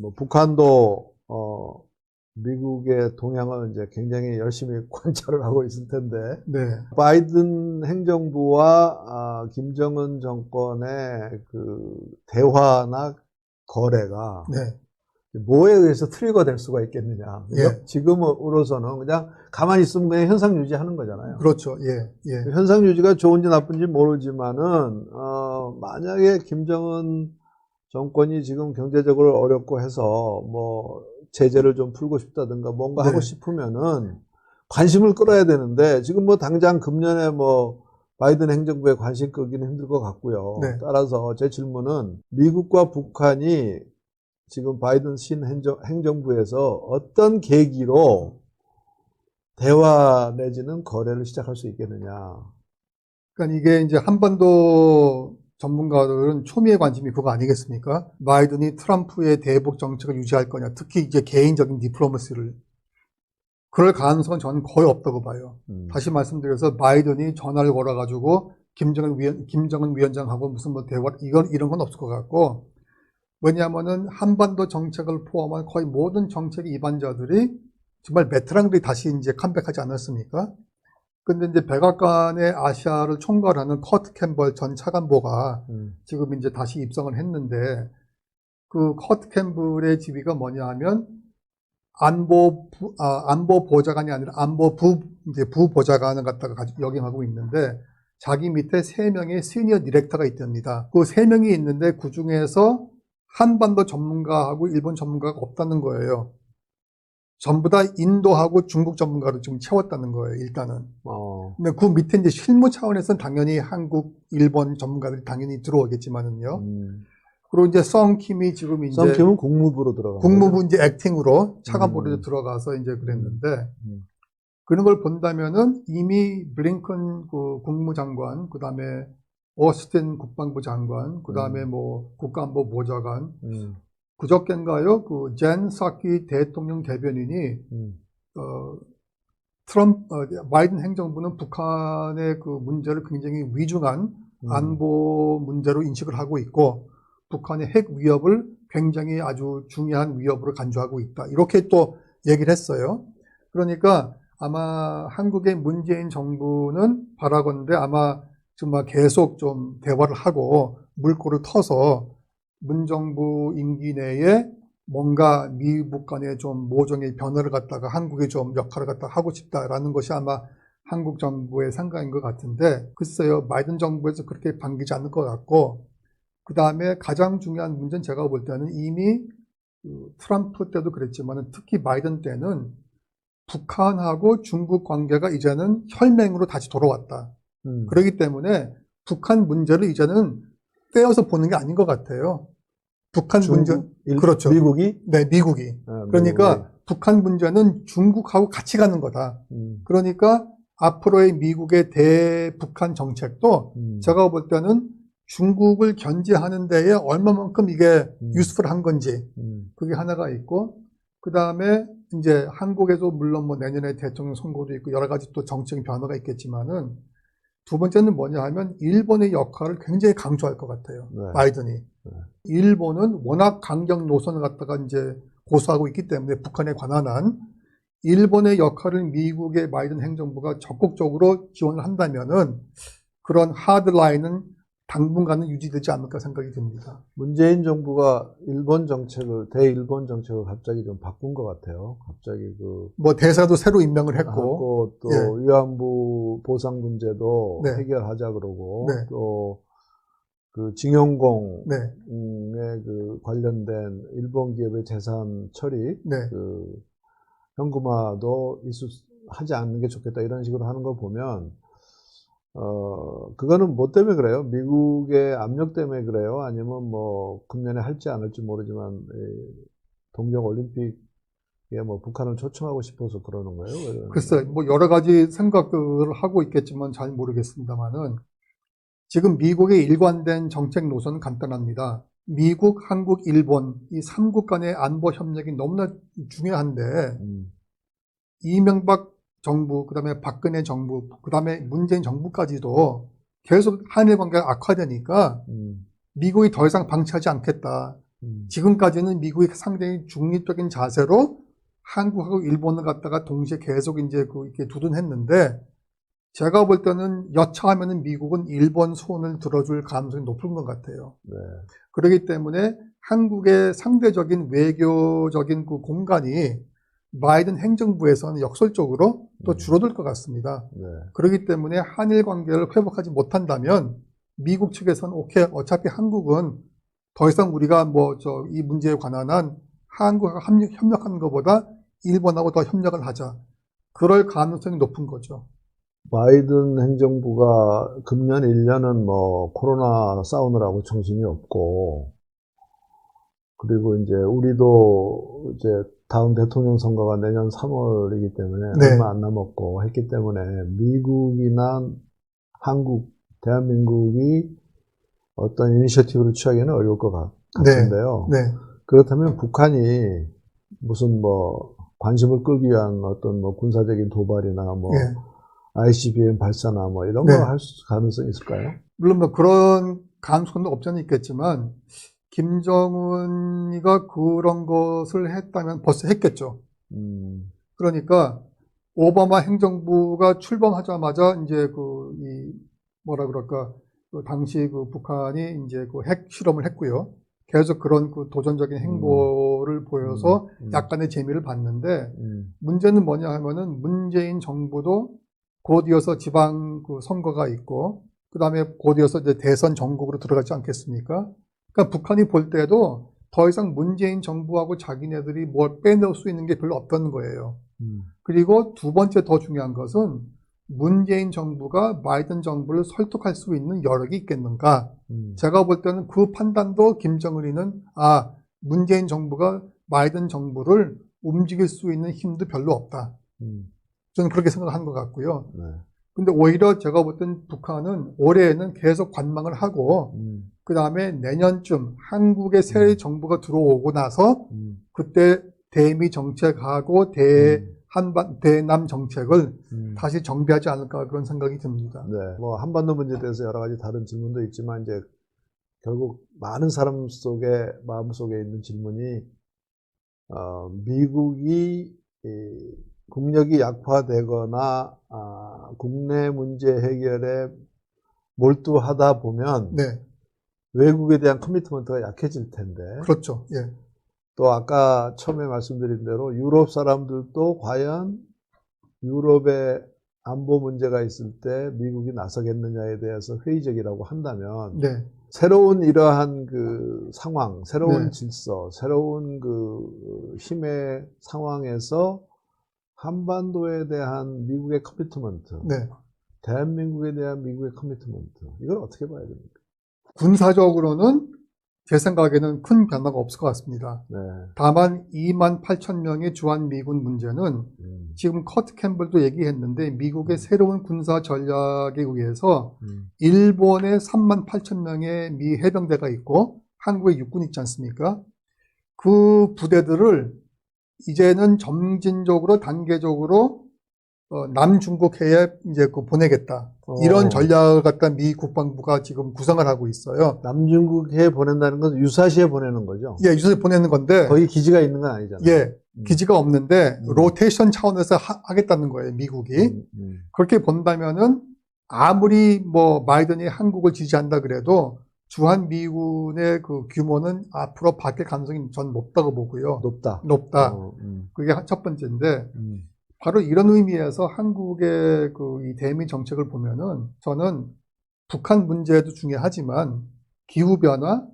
뭐 북한도 어 미국의 동향을 이제 굉장히 열심히 관찰을 하고 있을 텐데 네. 바이든 행정부와 아, 김정은 정권의 그 대화나 거래가 네. 뭐에 의해서 트리거 될 수가 있겠느냐. 예. 지금으로서는 그냥 가만히 있으면 그냥 현상 유지하는 거잖아요. 그렇죠. 예. 예. 현상 유지가 좋은지 나쁜지 모르지만은 어, 만약에 김정은 정권이 지금 경제적으로 어렵고 해서 뭐 제재를 좀 풀고 싶다든가 뭔가 네. 하고 싶으면은 관심을 끌어야 되는데 지금 뭐 당장 금년에 뭐 바이든 행정부에 관심 끌기는 힘들 것 같고요. 네. 따라서 제 질문은 미국과 북한이 지금 바이든 신 행정, 행정부에서 어떤 계기로 대화 내지는 거래를 시작할 수 있겠느냐. 그러니까 이게 이제 한반도 전문가들은 초미의 관심이 그거 아니겠습니까? 바이든이 트럼프의 대북 정책을 유지할 거냐, 특히 이제 개인적인 디플로마시를 그럴 가능성은 저는 거의 없다고 봐요. 음. 다시 말씀드려서 바이든이 전화를 걸어가지고 김정은 위원, 김정은 위원장하고 무슨 뭐 대화 이건 이런 건 없을 것 같고 왜냐하면은 한반도 정책을 포함한 거의 모든 정책 입안자들이 정말 베테랑들이 다시 이제 컴백하지 않았습니까? 근데 이제 백악관의 아시아를 총괄하는 커트 캠벌 전 차관보가 음. 지금 이제 다시 입성을 했는데 그 커트 캠블의 지위가 뭐냐 하면 안보 부, 아, 안보 보좌관이 아니라 안보 부 이제 부보좌관을 갖다가 가지고 역임하고 있는데 자기 밑에 세 명의 시니어 디렉터가 있답니다. 그 세 명이 있는데 그 중에서 한반도 전문가하고 일본 전문가가 없다는 거예요. 전부 다 인도하고 중국 전문가로 지금 채웠다는 거예요. 일단은. 어. 근데 그 밑에 이제 실무 차원에서는 당연히 한국, 일본 전문가들이 당연히 들어오겠지만은요. 음. 그리고 이제 썬킴이 지금 이제 썬킴은 국무부로 들어가. 국무부 이제 액팅으로 차관보로 음. 들어가서 이제 그랬는데 음. 그런 걸 본다면은 이미 블링컨 그 국무장관, 그 다음에 오스틴 국방부 장관, 그 다음에 음. 뭐 국가안보 보좌관, 음. 그저께인가요? 그 젠 사키 대통령 대변인이 음. 어, 트럼프, 어, 바이든 행정부는 북한의 그 문제를 굉장히 위중한 음. 안보 문제로 인식을 하고 있고 북한의 핵 위협을 굉장히 아주 중요한 위협으로 간주하고 있다. 이렇게 또 얘기를 했어요. 그러니까 아마 한국의 문재인 정부는 바라건대 아마 정말 계속 좀 대화를 하고 물꼬를 터서 문정부 임기 내에 뭔가 미국 간의 좀 모종의 변화를 갖다가 한국의 좀 역할을 갖다 하고 싶다라는 것이 아마 한국 정부의 생각인 것 같은데 글쎄요 바이든 정부에서 그렇게 반기지 않을 것 같고 그 다음에 가장 중요한 문제는 제가 볼 때는 이미 그 트럼프 때도 그랬지만 특히 바이든 때는 북한하고 중국 관계가 이제는 혈맹으로 다시 돌아왔다. 음. 그렇기 때문에 북한 문제를 이제는 떼어서 보는 게 아닌 것 같아요. 북한 문제, 중국, 일- 그렇죠. 미국이 네, 미국이. 어, 그러니까 북한 문제는 중국하고 같이 가는 거다. 미국이. 음. 그러니까 앞으로의 미국의 대북한 정책도 음. 제가 볼 때는 중국을 견제하는 데에 얼마만큼 이게 음. 유스풀한 건지 음. 그게 하나가 있고 그 다음에 이제 한국에도 물론 뭐 내년에 대통령 선거도 있고 여러 가지 또 정책 변화가 있겠지만은 두 번째는 뭐냐 하면 일본의 역할을 굉장히 강조할 것 같아요. 네. 바이든이. 일본은 워낙 강경 노선을 갖다가 이제 고수하고 있기 때문에 북한에 관한 한 일본의 역할을 미국의 바이든 행정부가 적극적으로 지원을 한다면은 그런 하드라인은 당분간은 유지되지 않을까 생각이 듭니다. 문재인 정부가 일본 정책을 대일본 정책을 갑자기 좀 바꾼 것 같아요. 갑자기 그 뭐 대사도 새로 임명을 했고, 또 예. 위안부 보상 문제도 네. 해결하자 그러고 네. 또그 징용공의 네, 그 관련된 일본 기업의 재산 처리 네, 그 현금화도 하지 않는 게 좋겠다 이런 식으로 하는 거 보면 어 그거는 뭐 때문에 그래요? 미국의 압력 때문에 그래요? 아니면 뭐 금년에 할지 안 할지 모르지만 이 동경 올림픽에 뭐 북한을 초청하고 싶어서 그러는 거예요? 글쎄, 뭐 여러 가지 생각들을 하고 있겠지만 잘 모르겠습니다만은 지금 미국의 일관된 정책 노선은 간단합니다. 미국, 한국, 일본 이 3국 간의 안보 협력이 너무나 중요한데 음, 이명박 정부, 그 다음에 박근혜 정부, 그 다음에 문재인 정부까지도 계속 한일 관계가 악화되니까 음, 미국이 더 이상 방치하지 않겠다. 음. 지금까지는 미국이 상당히 중립적인 자세로 한국하고 일본을 갖다가 동시에 계속 이제 그 이렇게 두둔했는데 제가 볼 때는 여차하면은 미국은 일본 손을 들어줄 가능성이 높은 것 같아요. 네. 그렇기 때문에 한국의 상대적인 외교적인 그 공간이 바이든 행정부에서는 역설적으로 또 음. 줄어들 것 같습니다. 네. 그렇기 때문에 한일 관계를 회복하지 못한다면 미국 측에서는 오케이 어차피 한국은 더 이상 우리가 뭐 저 이 문제에 관한 한 한국과 협력, 협력하는 것보다 일본하고 더 협력을 하자. 그럴 가능성이 높은 거죠. 바이든 행정부가 금년 1년은 뭐 코로나 싸우느라고 정신이 없고 그리고 이제 우리도 이제 다음 대통령 선거가 내년 3월이기 때문에 네. 얼마 안 남았고 했기 때문에 미국이나 한국, 대한민국이 어떤 이니셔티브를 취하기는 어려울 것 같- 네. 같은데요. 네. 그렇다면 북한이 무슨 뭐 관심을 끌기 위한 어떤 뭐 군사적인 도발이나 뭐 예. ICBM 발사나 뭐 이런 네. 거할 가능성이 있을까요? 물론 뭐 그런 가능성도 없지는 있겠지만 김정은이가 그런 것을 했다면 벌써 했겠죠. 음, 그러니까 오바마 행정부가 출범하자마자 이제 그 이 뭐라 그럴까 그 당시 그 북한이 이제 그 핵 실험을 했고요. 계속 그런 그 도전적인 행보를 보여서 음, 약간의 재미를 봤는데 음, 문제는 뭐냐 하면은 문재인 정부도 곧 이어서 지방 그 선거가 있고 그 다음에 곧 이어서 이제 대선 전국으로 들어가지 않겠습니까? 그러니까 북한이 볼 때도 더 이상 문재인 정부하고 자기네들이 뭘 빼놓을 수 있는 게 별로 없다는 거예요. 음, 그리고 두 번째 더 중요한 것은 문재인 정부가 바이든 정부를 설득할 수 있는 여력이 있겠는가? 음, 제가 볼 때는 그 판단도 김정은이는 아 문재인 정부가 바이든 정부를 움직일 수 있는 힘도 별로 없다. 음, 저는 그렇게 생각하는 것 같고요. 네, 근데 오히려 제가 볼땐 북한은 올해에는 계속 관망을 하고 음, 그 다음에 내년쯤 한국의 새 음. 정부가 들어오고 나서 음, 그때 대미 정책하고 대한반 대남 정책을 음. 다시 정비하지 않을까 그런 생각이 듭니다. 네, 뭐 한반도 문제에 대해서 여러 가지 다른 질문도 있지만 이제 결국 많은 사람 속에 마음 속에 있는 질문이 어, 미국이 이, 국력이 약화되거나 아, 국내 문제 해결에 몰두하다 보면 네, 외국에 대한 커미트먼트가 약해질 텐데 그렇죠. 예, 또 아까 처음에 말씀드린 대로 유럽 사람들도 과연 유럽의 안보 문제가 있을 때 미국이 나서겠느냐에 대해서 회의적이라고 한다면 네, 새로운 이러한 그 상황, 새로운 네. 질서, 새로운 그 힘의 상황에서 한반도에 대한 미국의 커미트먼트, 네. 대한민국에 대한 미국의 커미트먼트, 이걸 어떻게 봐야 됩니까? 군사적으로는 제 생각에는 큰 변화가 없을 것 같습니다. 네. 다만 2만 8천 명의 주한 미군 문제는 음, 지금 커트 캠블도 얘기했는데 미국의 새로운 군사 전략에 의해서 음, 일본에 3만 8천 명의 미 해병대가 있고 한국에 육군 있지 않습니까? 그 부대들을 이제는 점진적으로 단계적으로 어, 남중국해에 이제 그 보내겠다. 이런 어. 전략을 갖다 미 국방부가 지금 구상을 하고 있어요. 남중국해에 보낸다는 건 유사시에 보내는 거죠. 예, 유선에 보내는 건데, 거기 기지가 있는 건 아니잖아요. 예, 음. 기지가 없는데 음. 로테이션 차원에서 하, 겠다는 거예요, 미국이. 음, 음, 그렇게 본다면은 아무리 뭐 바이든이 한국을 지지한다 그래도 주한 미군의 그 규모는 앞으로 바뀔 가능성이 전 높다고 보고요. 높다. 높다. 어, 음, 그게 첫 번째인데 음, 바로 이런 의미에서 한국의 그 이 대미 정책을 보면은 저는 북한 문제도 중요하지만 기후 변화,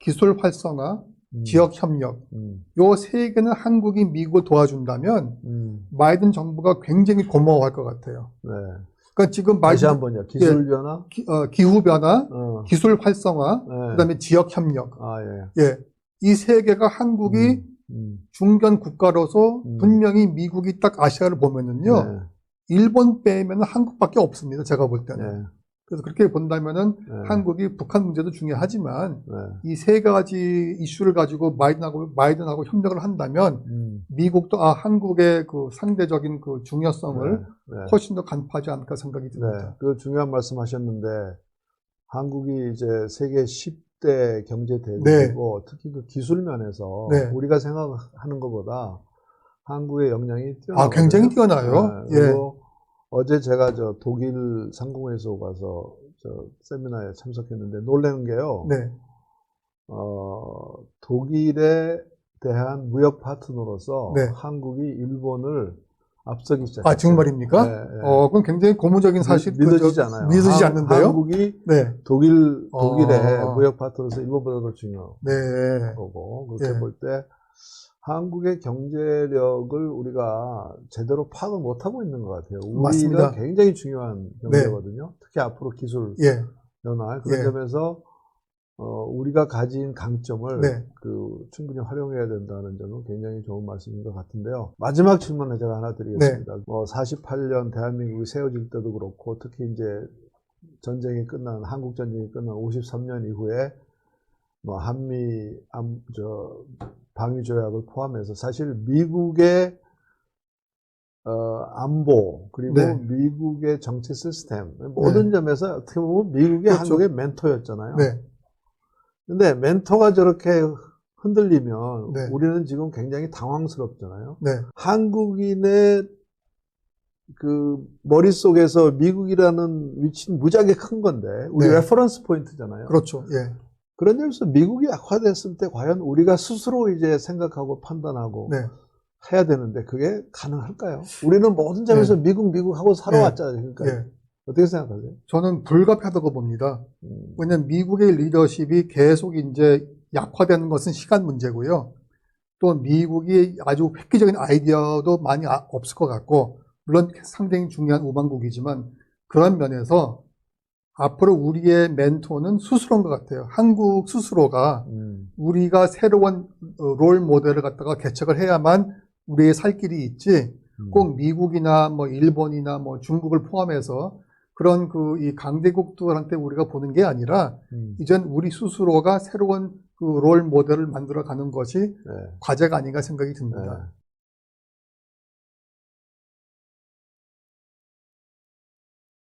기술 활성화, 음, 지역 협력 음, 요세 개는 한국이 미국을 도와준다면 음, 바이든 정부가 굉장히 고마워할 것 같아요. 네. 그러니까 지금 다시 바이든 한번요. 기술 변화. 기, 후 변화, 어, 기술 활성화, 네. 그다음에 지역 협력. 아 예. 예. 이 세 개가 한국이 음, 음, 중견 국가로서 음. 분명히 미국이 딱 아시아를 보면은요. 네, 일본 빼면은 한국밖에 없습니다. 제가 볼 때는. 네, 그래서 그렇게 본다면은 네, 한국이 북한 문제도 중요하지만 네, 이세 가지 이슈를 가지고 바이든하고 바이든하고 협력을 한다면 음, 미국도 아 한국의 그 상대적인 그 중요성을 네, 네. 훨씬 더 간파하지 않을까 생각이 네, 듭니다. 그 중요한 말씀 하셨는데, 한국이 이제 세계 역대 경제 대국이고 특히 그 기술 면에서 네. 우리가 생각하는 것보다 한국의 역량이 뛰어나요. 아, 굉장히 뛰어나요. 예. 그리고 어제 제가 저 독일 상공회의소 가서 저 세미나에 참석했는데 놀라는 게요. 네. 어, 독일에 대한 무역 파트너로서 네. 한국이 일본을 앞서기 시작했어요. 아, 정말입니까? 네, 네. 어, 그건 굉장히 고무적인 사실. 믿- 믿어지지 그, 저, 않아요. 믿어지지 한- 않는데요? 한국이 네. 독일 독일의 어. 무역 파트너로서 일본보다 더 중요한 네. 거고 그렇게 예. 볼때 한국의 경제력을 우리가 제대로 파악을 못하고 있는 것 같아요. 우리가 맞습니다. 굉장히 중요한 경제거든요. 특히 앞으로 기술 예. 변화 그런 예. 점에서 어, 우리가 가진 강점을 네. 그 충분히 활용해야 된다는 점은 굉장히 좋은 말씀인 것 같은데요. 마지막 질문을 제가 하나 드리겠습니다. 네. 뭐 48년 대한민국이 세워질 때도 그렇고 특히 이제 전쟁이 끝난 한국 전쟁이 끝난 53년 이후에 뭐 한미 암, 저 방위 조약을 포함해서 사실 미국의 어, 안보 그리고 네. 미국의 정치 시스템 모든 점에서 어떻게 보면 미국이 그렇죠. 한국의 멘토였잖아요. 네. 근데 멘토가 저렇게 흔들리면 네. 우리는 지금 굉장히 당황스럽잖아요. 네. 한국인의 그 머릿속에서 미국이라는 위치는 무지하게 큰 건데 우리 네. 레퍼런스 포인트잖아요. 그렇죠. 예. 그런 점에서 미국이 약화됐을 때 과연 우리가 스스로 이제 생각하고 판단하고 네. 해야 되는데 그게 가능할까요? 우리는 모든 점에서 미국 미국 하고 살아왔잖아요. 그러니까 예. 어떻게 생각하세요? 저는 불가피하다고 봅니다. 음, 왜냐하면 미국의 리더십이 계속 이제 약화되는 것은 시간 문제고요. 또 미국이 아주 획기적인 아이디어도 많이 아- 없을 것 같고, 물론 상당히 중요한 우방국이지만 그런 면에서 앞으로 우리의 멘토는 스스로인 것 같아요. 한국 스스로가 음, 우리가 새로운 어, 롤 모델을 갖다가 개척을 해야만 우리의 살 길이 있지 음. 꼭 미국이나 뭐 일본이나 뭐 중국을 포함해서 그런 그 이 강대국들한테 우리가 보는 게 아니라 음, 이젠 우리 스스로가 새로운 그 롤 모델을 만들어 가는 것이 네. 과제가 아닌가 생각이 듭니다. 네.